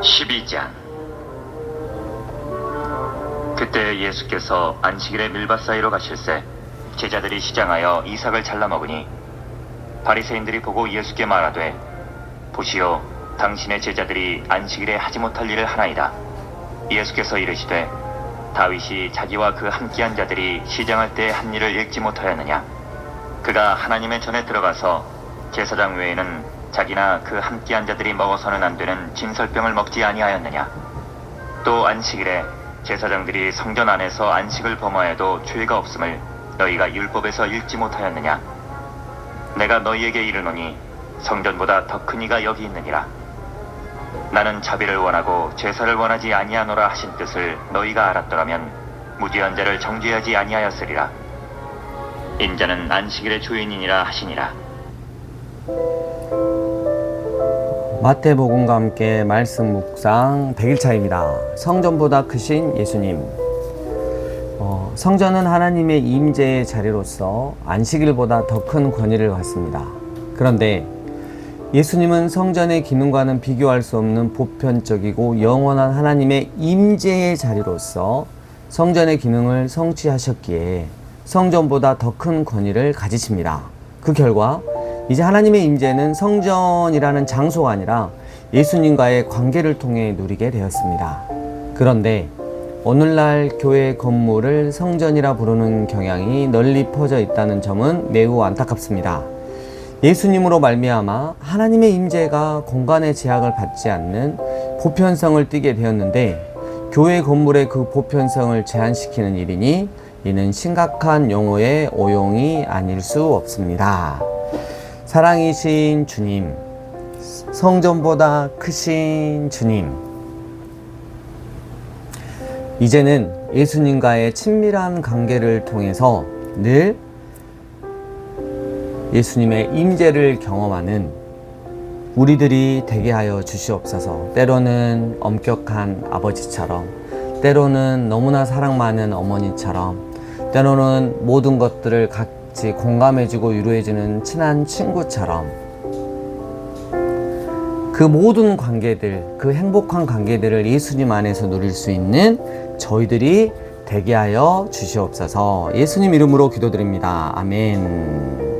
12장. 그때 예수께서 안식일에 밀밭 사이로 가실새 제자들이 시장하여 이삭을 잘라 먹으니 바리새인들이 보고 예수께 말하되 보시오 당신의 제자들이 안식일에 하지 못할 일을 하나이다. 예수께서 이르시되 다윗이 자기와 그 함께한 자들이 시장할 때 한 일을 읽지 못하였느냐? 그가 하나님의 전에 들어가서 제사장 외에는 자기나 그 함께한 자들이 먹어서는 안 되는 진설병을 먹지 아니하였느냐? 또 안식일에 제사장들이 성전 안에서 안식을 범하여도 죄가 없음을 너희가 율법에서 읽지 못하였느냐? 내가 너희에게 이르노니 성전보다 더 큰 이가 여기 있느니라. 나는 자비를 원하고 제사를 원하지 아니하노라 하신 뜻을 너희가 알았더라면 무죄한 자를 정죄하지 아니하였으리라. 인자는 안식일의 주인이니라 하시니라 마태복음과 함께 말씀 묵상 100일차입니다. 성전보다 크신 예수님. 어, 성전은 하나님의 임재의 자리로서 안식일보다 더 큰 권위를 갖습니다. 그런데 예수님은 성전의 기능과는 비교할 수 없는 보편적이고 영원한 하나님의 임재의 자리로서 성전의 기능을 성취하셨기에 성전보다 더 큰 권위를 가지십니다. 그 결과 이제 하나님의 임재는 성전이라는 장소가 아니라 예수님과의 관계를 통해 누리게 되었습니다. 그런데 오늘날 교회 건물을 성전이라 부르는 경향이 널리 퍼져 있다는 점은 매우 안타깝습니다. 예수님으로 말미암아 하나님의 임재가 공간의 제약을 받지 않는 보편성을 띠게 되었는데 교회 건물의 그 보편성을 제한시키는 일이니 이는 심각한 용어의 오용이 아닐 수 없습니다. 사랑이신 주님, 성전보다 크신 주님, 이제는 예수님과의 친밀한 관계를 통해서 늘 예수님의 임재를 경험하는 우리들이 되게 하여 주시옵소서. 때로는 엄격한 아버지처럼, 때로는 너무나 사랑 많은 어머니처럼, 때로는 모든 것들을 같이 공감해주고 위로해주는 친한 친구처럼, 그 모든 관계들, 그 행복한 관계들을 예수님 안에서 누릴 수 있는 저희들이 되게 하여 주시옵소서. 예수님 이름으로 기도드립니다. 아멘.